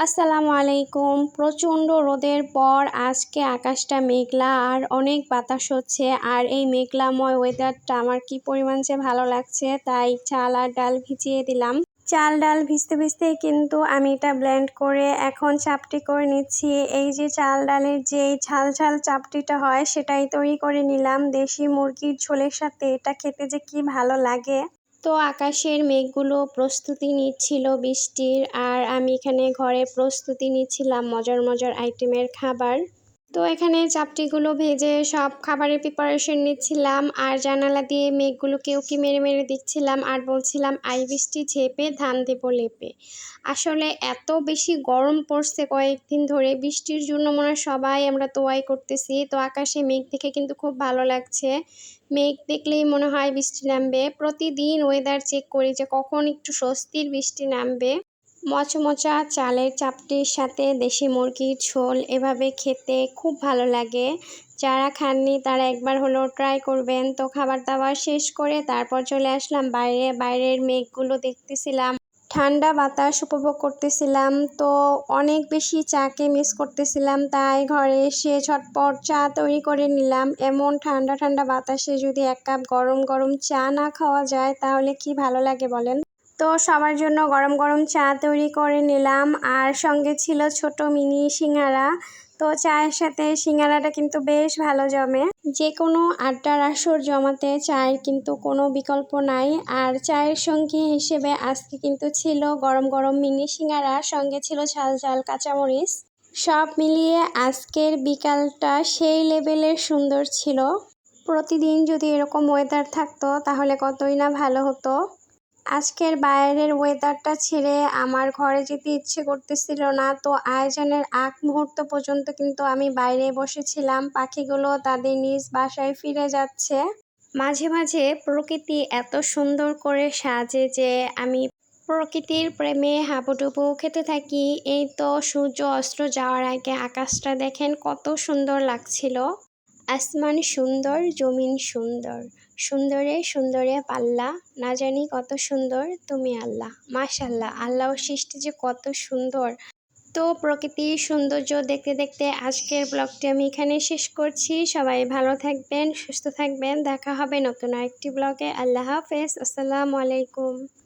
আসসালামু আলাইকুম। প্রচণ্ড রোদের পর আজকে আকাশটা মেঘলা আর অনেক বাতাস হচ্ছে। আর এই মেঘলাময় ওয়েদারটা আমার কি পরিমাণ যে ভালো লাগছে, তাই চাল আর ডাল ভিজিয়ে দিলাম। চাল ডাল ভিজতে ভিজতে কিন্তু আমি এটা ব্লেন্ড করে এখন চাপটি করে নিচ্ছি। এই যে চাল ডালের যে ঝাল ঝাল চাপটিটা হয়, সেটাই তৈরি করে নিলাম। দেশি মুরগির ঝোলের সাথে এটা খেতে যে কি ভালো লাগে। তো আকাশের মেঘগুলো প্রস্তুতি নিচ্ছিল বৃষ্টির, আর আমি এখানে ঘরে প্রস্তুতি নিচ্ছিলাম মজার মজার আইটেমের খাবার। তো এখানে চাপটিগুলো ভেজে সব খাবারের প্রিপারেশন নিচ্ছিলাম আর জানালা দিয়ে মেঘগুলোকে উকি মেরে মেরে দিচ্ছিলাম আর বলছিলাম, আই বৃষ্টি ঝেপে ধান দেব লেপে। আসলে এত বেশি গরম পড়ছে কয়েকদিন ধরে, বৃষ্টির জন্য মনে হয় সবাই আমরা তোয়াই করতেছি, তো আকাশে মেঘ দেখে কিন্তু খুব ভালো লাগছে। মেঘ দেখলেই মনে হয় বৃষ্টি নামবে। প্রতিদিন ওয়েদার চেক করি যে কখন একটু স্বস্তির বৃষ্টি নামবে। মচমচা চালের চাপটির সাথে দেশি মুরগির ঝোল এভাবে খেতে খুব ভালো লাগে। যারা খাননি তারা একবার হলো ট্রাই করবেন। তো খাবার দাবার শেষ করে তারপর চলে আসলাম বাইরে। বাইরের মেঘগুলো দেখতেছিলাম, ঠান্ডা বাতাস উপভোগ করতেছিলাম। তো অনেক বেশি চাকে মিস করতেছিলাম, তাই ঘরে এসে ঝটপট চা তৈরি করে নিলাম। এমন ঠান্ডা ঠান্ডা বাতাসে যদি এক কাপ গরম গরম চা না খাওয়া যায়, তাহলে কি ভালো লাগে বলেন? তো সবার জন্য গরম গরম চা তৈরি করে নিলাম। আর সঙ্গে ছিল ছোট মিনি সিঙ্গারা। তো চায়ের সাথে সিঙ্গারাটা কিন্তু বেশ ভালো জমে। যে কোনো আড্ডার আসর জমাতে চায়ের কিন্তু কোনো বিকল্প নাই। আর চায়ের সঙ্গী হিসেবে আজকে কিন্তু ছিল গরম গরম মিনি সিঙ্গারা, সঙ্গে ছিল ঝাল ঝাল কাঁচামরিচ। সব মিলিয়ে আজকের বিকালটা সেই লেভেলের সুন্দর ছিল। প্রতিদিন যদি এরকম ওয়েদার থাকতো তাহলে কতই না ভালো হতো। আজকের বাইরের ওয়েদারটা ছেড়ে আমার ঘরে যেতে ইচ্ছে করতেছিল না, তো আয়োজনের আগ মুহূর্ত পর্যন্ত কিন্তু আমি বাইরে বসেছিলাম। পাখিগুলো তাদের নিজ বাসায় ফিরে যাচ্ছে। মাঝে মাঝে প্রকৃতি এত সুন্দর করে সাজে যে আমি প্রকৃতির প্রেমে হাবুডুবু খেতে থাকি। এই তো সূর্য অস্ত্র যাওয়ার আগে আকাশটা দেখেন কত সুন্দর লাগছিল। আসমান সুন্দর, জমিন সুন্দর। সুন্দরে সুন্দরে পাল্লা, না জানি কত সুন্দর তুমি আল্লাহ। মাশাল্লাহ, আল্লাহ সৃষ্টি যে কত সুন্দর। তো প্রকৃতির সৌন্দর্য দেখতে দেখতে আজকের ব্লগটি আমি এখানে শেষ করছি। সবাই ভালো থাকবেন, সুস্থ থাকবেন। দেখা হবে নতুন আরেকটি ব্লগে। আল্লাহ হাফেজ, আসসালামু আলাইকুম।